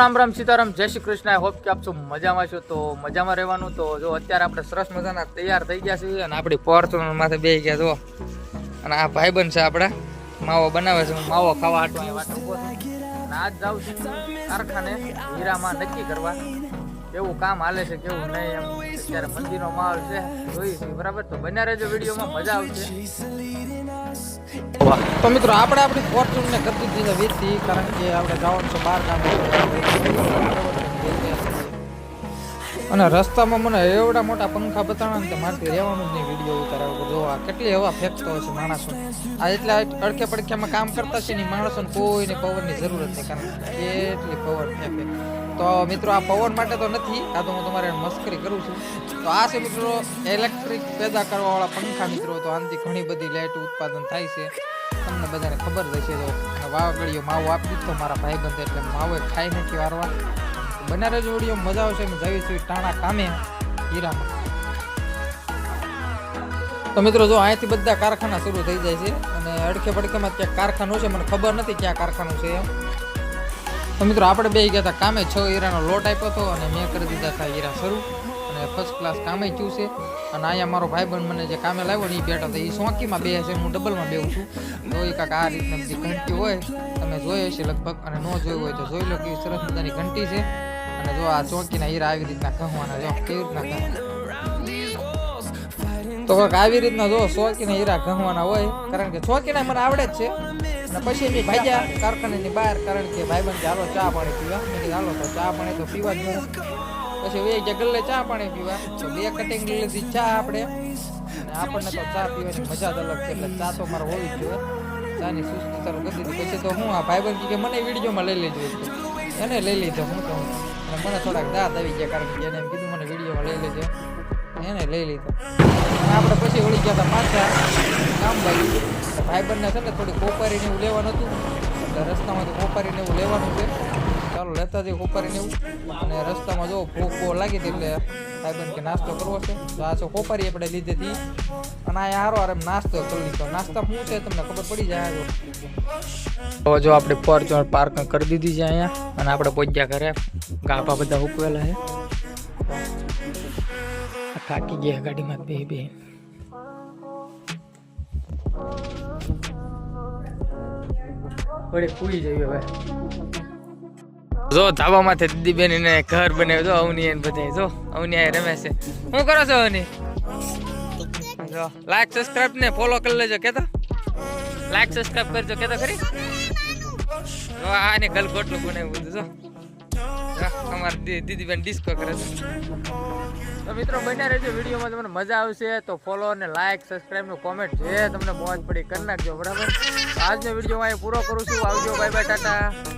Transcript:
રામ રામ સીતારામ, જય Shri Krishna. I hope કે આપ સૌ મજામાં છો. તો મજામાં રહેવાનું. તો જો, અત્યારે આપણે સરસ મજાના તૈયાર થઈ ગયા છીએ અને આપણી ફોર્ચ્યુનર માથે બેસી ગયા જો અને આ ભાઈબંધ છે આપણા. માવો બનાવે છે. માવો ખાવા હાટું એ વાત આજ જાઉં છું કારખાને હીરામાં નક્કી કરવા. કેવું કામ હાલે છે, કેવું નહીં એમ. અત્યારે મંદિરનો માહોલ છે. જોઈશું બરાબર? તો બન્યા રહેજો વિડીયોમાં. મજા આવશે. તો મિત્રો, આપણે આપણી ફોર્ચ્યુનને ને કરતી છે વીસથી કારણ કે આપણે જવાનું છે બહાર ગામ. અને રસ્તામાં મને એવડા મોટા પંખા બતાવ્યા ને મારથી રહેવાનું જ નહીં વીડિયો ઉતારાવ જો આ કેટલી હવા ફેંકતો છે માણસો. આ એટલા અડકે પડખ્યામાં કામ કરતા છે ને માણસોને કોઈને પવનની જરૂર જ નહીં, કારણ કે એટલી પવન ફેંકે. તો મિત્રો આ પવન માટે તો નથી, આ તો હું તમારે મસ્કરી કરું છું. તો આ છે મિત્રો ઇલેક્ટ્રિક પેદા કરવાવાળા પંખા મિત્રો, તો આનાથી ઘણી બધી લાઇટ ઉત્પાદન થાય છે. તમને બધાને ખબર જ હશે તો વાવગડીયો માવો આપી તો મારા ભાઈબંધ એટલે માવો ખાઈ નથી વારવા. બનારસ વીડિયો મજા આવશે અમે જઈએ છું ટાણા કામે, હીરામાં. તો મિત્રો જો અહીંયાથી બધા કારખાના શરૂ થઈ જાય છે, અને અડખે પડખેમાં ક્યાંક કારખાનું છે, મને ખબર નથી ક્યાં કારખાનું છે. એમ તો મિત્રો, આપણે બે ગયા હતા કામે, છ હીરાનો લોટ આપ્યો હતો અને મેં કરી દીધા હતા હીરા શરૂ. અને ફર્સ્ટ ક્લાસ કામે થયું છે. અને અહીંયા મારો ભાઈબંધ મને જે કામે લાવ્યો ને એ બેઠો હતો. એ સોંકીમાં બે છે, હું ડબલમાં બેવું છું. તો એ કાંક આ રીતના બધી ઘંટી હોય, તમે જોઈ હશે લગભગ, અને ન જોયું હોય તો જોઈ લો કેવી સરસ મજાની ઘંટી છે. અને જો આ ચોંકીના હીરા આવી રીતના કહવાના જો કેવી રીતના તો આવી રીતના જો ચોકીના હીરા કહવાના હોય, કારણ કે ચોકીના મને આવડે જ છે. અને પછી ભાઈ ભાગ્યા કારખાનાની બહાર, કારણ કે ભાઈબંધ ચાલો ચા પાણી પીવા. મેં કીધું, હાલો, તો ચા પાણી તો પીવા જ પછી વે ગયા ગલ્લે ચા પાણી પીવા, તો બે કટિંગ લીધી ચા આપણે. અને આપણને તો ચા પીવાની મજા જ અલગ છે, એટલે ચા તો મારે હોવી જ જોઈએ. ચાની સુસ્તી શરૂ કરી દીધી. પછી તો હું આ ભાઈબંધ કે મને વિડીયોમાં લઈ લેજો એને લઈ લીધો, હું તો મને થોડાક દાંત આવી ગયા, કારણ કે એને કીધું, મને વિડીયોમાં લઈ લેજો. એને લઈ લીધો. આપણે પછી વળી ગયા હતા પાછા કામ ભાઈ ભાઈબંધને છે ને થોડી કોપારીને એવું લેવાનું હતું. એટલે રસ્તામાં તો કોપારીને એવું લેવાનું છે. ચાલો લેતા જઈએ કોપારીને એવું. અને રસ્તામાં જો ભૂખ બહુ લાગી હતી એટલે ભાઈબંધ કે નાસ્તો કરવો છે. તો આ છે કોપારી આપણે લીધી હતી. અને આ હારો આરામ નાસ્તો કરી લીધો. નાસ્તા શું છે તમને ખબર પડી જાય તો જો. આપણે ફોર્ચ્યુનર પાર્ક કરી દીધી છે અહીંયા. અને આપણે પહોંચ્યા ઘરે. ગાભા બધા ઉકવેલા છે. થાકી ગયા ગાડીમાં બે બે વળી પૂરી જઈએ હવે. જો ધાબા માથે દીદી બેન ને ઘર બનાવ્યું. જો અવની ને બધા જો અવની આ રમે છે. શું કરો છો અવની? જો લાઈક સબસ્ક્રાઇબ ને ફોલો કરી લેજો કેતો? લાઈક સબસ્ક્રાઇબ કરજો કેતો ખરી? જો આને ગલગોટલું બનાવ્યું બધું જો, અમારી દીદીબેન દીદી બેન ડિસ્કો કરે છે. તો મિત્રો બન્યા રહેજો વિડીયોમાં, તમને મજા આવશે તો ફોલો અને લાઇક સબસ્ક્રાઇબનું કોમેન્ટ જે તમને મોજ પડી કરી નાખજો, બરાબર? આજનો વીડિયો હું પૂરો કરું છું. આવજો બાય બાય ટાટા.